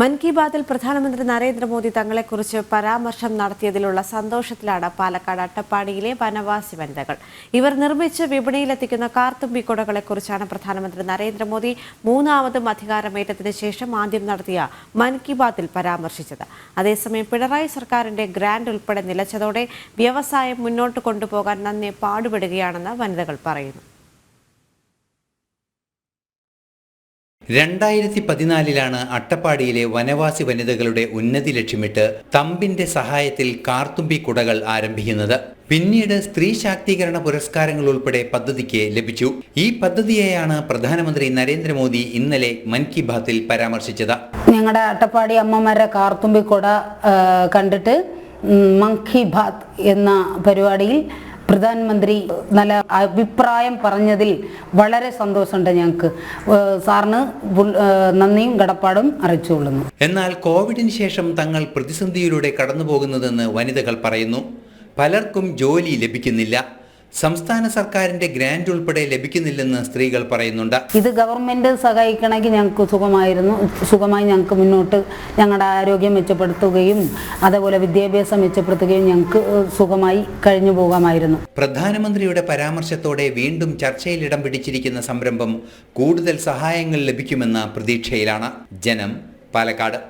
മൻ കി ബാത്തിൽ പ്രധാനമന്ത്രി നരേന്ദ്രമോദി തങ്ങളെക്കുറിച്ച് പരാമർശം നടത്തിയതിലുള്ള സന്തോഷത്തിലാണ് പാലക്കാട് അട്ടപ്പാടിയിലെ വനവാസി വനിതകൾ. ഇവർ നിർമ്മിച്ച് വിപണിയിലെത്തിക്കുന്ന കാർത്തുമ്പിക്കുടകളെക്കുറിച്ചാണ് പ്രധാനമന്ത്രി നരേന്ദ്രമോദി മൂന്നാമതും അധികാരമേറ്റത്തിന് ശേഷം ആദ്യം നടത്തിയ മൻ കി ബാത്തിൽ പരാമർശിച്ചത്. അതേസമയം പിണറായി സർക്കാരിന്റെ ഗ്രാന്റ് ഉൾപ്പെടെ നിലച്ചതോടെ വ്യവസായം മുന്നോട്ട് കൊണ്ടുപോകാൻ നന്നെ പാടുപെടുകയാണെന്ന് വനിതകൾ പറയുന്നു. രണ്ടായിരത്തി പതിനാലിലാണ് അട്ടപ്പാടിയിലെ വനവാസി വനിതകളുടെ ഉന്നതി ലക്ഷ്യമിട്ട് തമ്പിന്റെ സഹായത്തിൽ കാർത്തുമ്പി കുടകൾ ആരംഭിക്കുന്നത്. പിന്നീട് സ്ത്രീ ശാക്തീകരണ പുരസ്കാരങ്ങൾ ഉൾപ്പെടെ പദ്ധതിക്ക് ലഭിച്ചു. ഈ പദ്ധതിയെയാണ് പ്രധാനമന്ത്രി നരേന്ദ്രമോദി ഇന്നലെ മൻ കി ബാത്തിൽ പരാമർശിച്ചത്. ഞങ്ങളുടെ അട്ടപ്പാടി അമ്മമാരെ കാർത്തുമ്പി കുട കണ്ടിട്ട് മൻ കി ബാത്ത് എന്ന പരിപാടിയിൽ പ്രധാനമന്ത്രി നല്ല അഭിപ്രായം പറഞ്ഞതിൽ വളരെ സന്തോഷമുണ്ട് ഞങ്ങൾക്ക്. സാറിന് നന്ദിയും കടപ്പാടും അറിയിച്ചുകൊള്ളുന്നു എന്നാൽ കോവിഡിന് ശേഷം തങ്ങൾ പ്രതിസന്ധിയിലൂടെ കടന്നു പോകുന്നതെന്ന് വനിതകൾ പറയുന്നു. പലർക്കും ജോലി ലഭിക്കുന്നില്ല. സംസ്ഥാന സർക്കാരിന്റെ ഗ്രാന്റ് ഉൾപ്പെടെ ലഭിക്കുന്നില്ലെന്ന് സ്ത്രീകൾ പറയുന്നുണ്ട്. ഇത് ഗവൺമെന്റ് സഹായിക്കണമെങ്കിൽ ഞങ്ങൾക്ക് സുഖമായിരുന്നു. സുഖമായി ഞങ്ങൾക്ക് മുന്നോട്ട് ഞങ്ങളുടെ ആരോഗ്യം മെച്ചപ്പെടുത്തുകയും അതേപോലെ വിദ്യാഭ്യാസം മെച്ചപ്പെടുത്തുകയും ഞങ്ങൾക്ക് സുഖമായി കഴിഞ്ഞു പോകാമായിരുന്നു. പ്രധാനമന്ത്രിയുടെ പരാമർശത്തോടെ വീണ്ടും ചർച്ചയിൽ ഇടം പിടിച്ചിരിക്കുന്ന സംരംഭം കൂടുതൽ സഹായങ്ങൾ ലഭിക്കുമെന്ന പ്രതീക്ഷയിലാണ്. ജനം പാലക്കാട്.